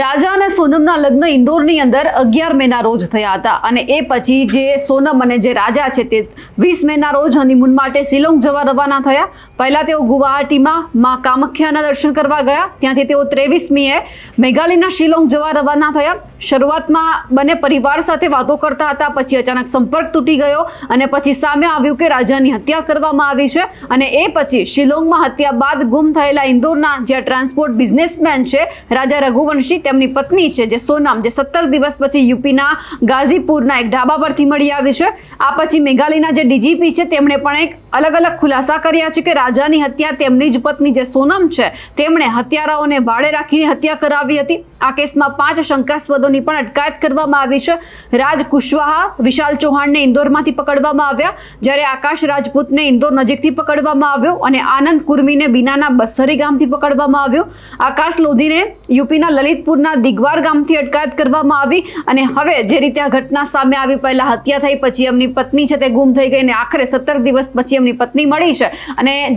રાજા અને સોનમના લગ્ન ઇન્દોરની અંદર અગિયાર મેના રોજ થયા હતા. અને એ પછી જે સોનમ અને જે રાજા છે તે વીસ મેના રોજ હનીમૂન માટે શિલોંગ જવા રવાના થયા. પહેલા તેઓ ગુવાહાટીમાં માં કામાખ્યાના દર્શન કરવા ગયા. ત્યાંથી તેઓ ત્રેવીસમીએ મેઘાલયના શિલોંગ જવા રવાના થયા. શરૂઆતમાં બંને પરિવાર સાથે વાતો કરતા હતા, પછી અચાનક સંપર્ક તૂટી ગયો અને પછી સામે આવ્યું કે રાજાની હત્યા કરવામાં આવી છે અને એ પછી શિલોંગમાં હત્યા બાદ ગુમ થયેલા ઇન્દોરના જે ટ્રાન્સપોર્ટ બિઝનેસમેન છે, રાજા રઘુવંશી તેમની પત્ની છે, જે સોનામ, જે સત્તર દિવસ પછી યુપીના ગાઝીપુરના એક ઢાબા પરથી મળી આવી છે. આ પછી મેઘાલયના જે ડીજીપી છે, તેમણે પણ એક અલગ અલગ ખુલાસા કર્યા છે કે રાજાની હત્યા તેમની જ પત્ની, જે સોનમ છે, તેમણે હત્યારાઓને ભાડે રાખીને હત્યા કરાવી હતી. આ કેસમાં પાંચ શંકાસ્પદોની પણ અટકાયત કરવામાં આવી છે. રાજ કુશવાહા, વિશાલ ચૌહાણને ઇન્દોરમાંથી પકડવામાં આવ્યા. જ્યારે આકાશ રાજપૂતને ઇન્દોર નજીકથી પકડવામાં આવ્યો અને આનંદ કુર્મીને બીનાના બસરી ગામથી પકડવામાં આવ્યો. આકાશ લોધીને યુપીના લલિતપુરના દિગવાર ગામથી અટકાયત કરવામાં આવી અને હવે જે રીતે આ ઘટના સામે આવી, પહેલા હત્યા થઈ, પછી એમની પત્ની છે તે ગુમ થઈ ગઈ અને આખરે સત્તર દિવસ પછી એમની પત્ની મળી છે. અને